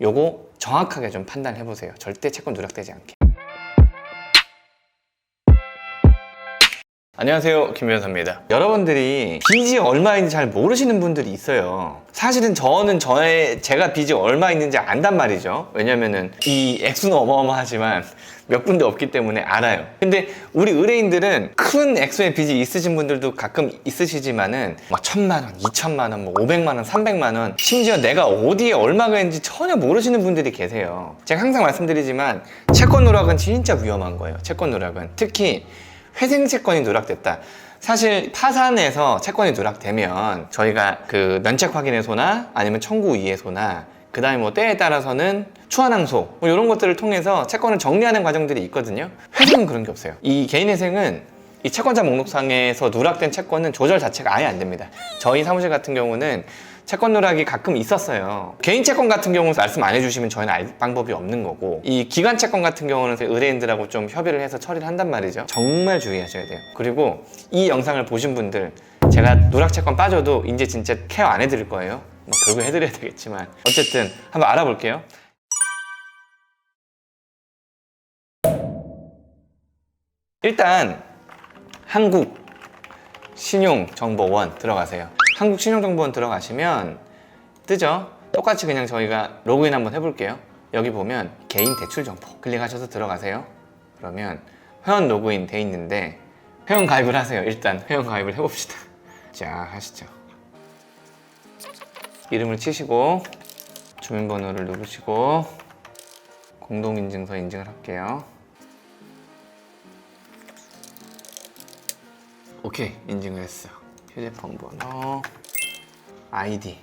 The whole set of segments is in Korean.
요거 정확하게 좀 판단해 보세요. 절대 채권 누락되지 않게. 안녕하세요 김 변호사입니다. 여러분들이 빚이 얼마인지 잘 모르시는 분들이 있어요. 사실은 저는 저의 제가 빚이 얼마 있는지 안단 말이죠. 왜냐면은 이 액수는 어마어마하지만 몇 군데 없기 때문에 알아요. 근데 우리 의뢰인들은 큰 액수의 빚이 있으신 분들도 가끔 있으시지만은 막 천만 원, 이천만 원, 뭐 오백만 원, 삼백만 원 심지어 내가 어디에 얼마가 있는지 전혀 모르시는 분들이 계세요. 제가 항상 말씀드리지만 채권 누락은 진짜 위험한 거예요 채권 누락은. 특히 회생 채권이 누락됐다. 사실 파산에서 채권이 누락되면 저희가 그 면책 확인해소나 아니면 청구 이해소나 그 다음에 뭐 때에 따라서는 추환항소 뭐 이런 것들을 통해서 채권을 정리하는 과정들이 있거든요. 회생은 그런 게 없어요. 이 개인회생은 이 채권자 목록상에서 누락된 채권은 조절 자체가 아예 안 됩니다. 저희 사무실 같은 경우는 채권 누락이 가끔 있었어요. 개인 채권 같은 경우는 말씀 안 해주시면 저희는 알 방법이 없는 거고 이 기관 채권 같은 경우는 의뢰인들하고 좀 협의를 해서 처리를 한단 말이죠. 정말 주의하셔야 돼요. 그리고 이 영상을 보신 분들 제가 누락 채권 빠져도 이제 진짜 케어 안 해드릴 거예요. 뭐 결국 해드려야 되겠지만 어쨌든 한번 알아볼게요. 일단 한국 신용정보원 들어가세요. 한국 신용정보원 들어가시면 뜨죠? 똑같이 그냥 저희가 로그인 한번 해볼게요. 여기 보면 개인 대출 정보 클릭하셔서 들어가세요. 그러면 회원 로그인 돼 있는데 회원 가입을 하세요. 일단 회원 가입을 해봅시다. 자 하시죠. 이름을 치시고 주민번호를 누르시고 공동인증서 인증을 할게요. 오케이 인증을 했어요 휴대폰 번호 아이디.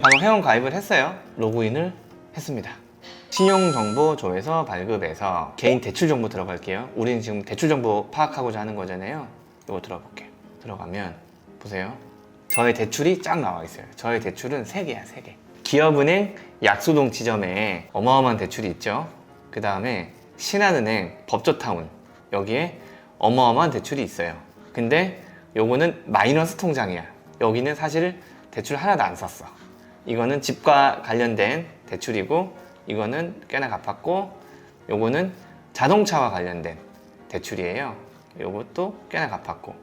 바로 회원 가입을 했어요. 로그인을 했습니다. 신용정보조에서 발급해서 개인 대출 정보 들어갈게요. 우리는 지금 대출 정보 파악하고자 하는 거잖아요. 이거 들어볼게요. 들어가면 보세요. 저의 대출이 쫙 나와 있어요. 저의 대출은 3개야 3개. 기업은행 약수동 지점에 어마어마한 대출이 있죠. 그 다음에 신한은행 법조타운 여기에 어마어마한 대출이 있어요. 근데 요거는 마이너스 통장이야. 여기는 사실 대출 하나도 안 썼어. 이거는 집과 관련된 대출이고 이거는 꽤나 갚았고 요거는 자동차와 관련된 대출이에요. 요것도 꽤나 갚았고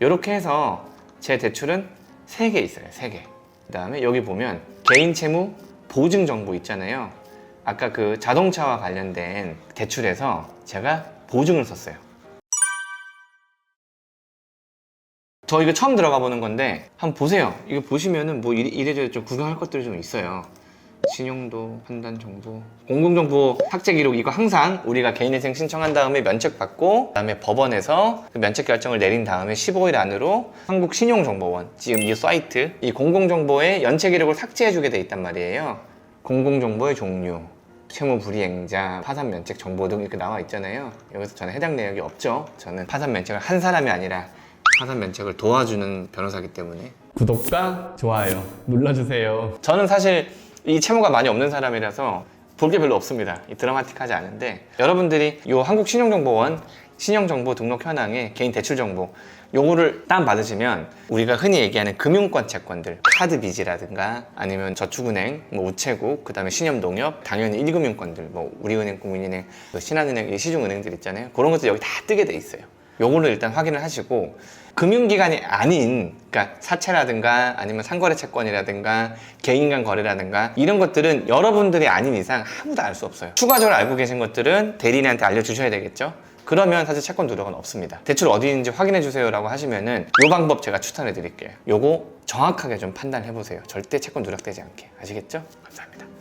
이렇게 해서 제 대출은 3개 있어요. 3개. 그 다음에 여기 보면 개인 채무 보증 정보 있잖아요. 아까 그 자동차와 관련된 대출에서 제가 보증을 썼어요. 저 이거 처음 들어가 보는 건데 한번 보세요. 이거 보시면은 뭐 이래- 이래저래 좀 구경할 것들이 좀 있어요. 신용도 판단 정보 공공 정보 삭제 기록 이거 항상 우리가 개인회생 신청한 다음에 면책 받고 그다음에 법원에서 그 면책 결정을 내린 다음에 15일 안으로 한국 신용 정보원 지금 이 사이트 이 공공 정보의 연체 기록을 삭제해 주게 돼 있단 말이에요 공공정보의 종류 채무 불이행자, 파산 면책 정보 등 이렇게 나와 있잖아요. 여기서 저는 해당 내역이 없죠. 저는 파산 면책을 한 사람이 아니라 파산 면책을 도와주는 변호사기 때문에 구독과 좋아요 눌러주세요. 저는 사실 이 채무가 많이 없는 사람이라서 볼 게 별로 없습니다. 이 드라마틱하지 않은데 여러분들이 이 한국 신용정보원 신용정보 등록 현황에 개인 대출 정보 요거를 다운 받으시면 우리가 흔히 얘기하는 금융권 채권들 카드 빚이라든가 아니면 저축은행, 뭐 우체국, 그 다음에 신용농협, 당연히 1금융권들 뭐 우리은행, 국민은행, 그 신한은행, 이 시중은행들 있잖아요. 그런 것들 여기 다 뜨게 돼 있어요. 요거를 일단 확인을 하시고 금융기관이 아닌 그러니까 사채라든가 아니면 상거래 채권이라든가 개인 간 거래라든가 이런 것들은 여러분들이 아닌 이상 아무도 알 수 없어요 추가적으로 알고 계신 것들은 대리인한테 알려주셔야 되겠죠 그러면 사실 채권 누락은 없습니다. 대출 어디 있는지 확인해 주세요 라고 하시면은 요 방법 제가 추천해 드릴게요. 요거 정확하게 좀 판단해 보세요. 절대 채권 누락되지 않게. 아시겠죠? 감사합니다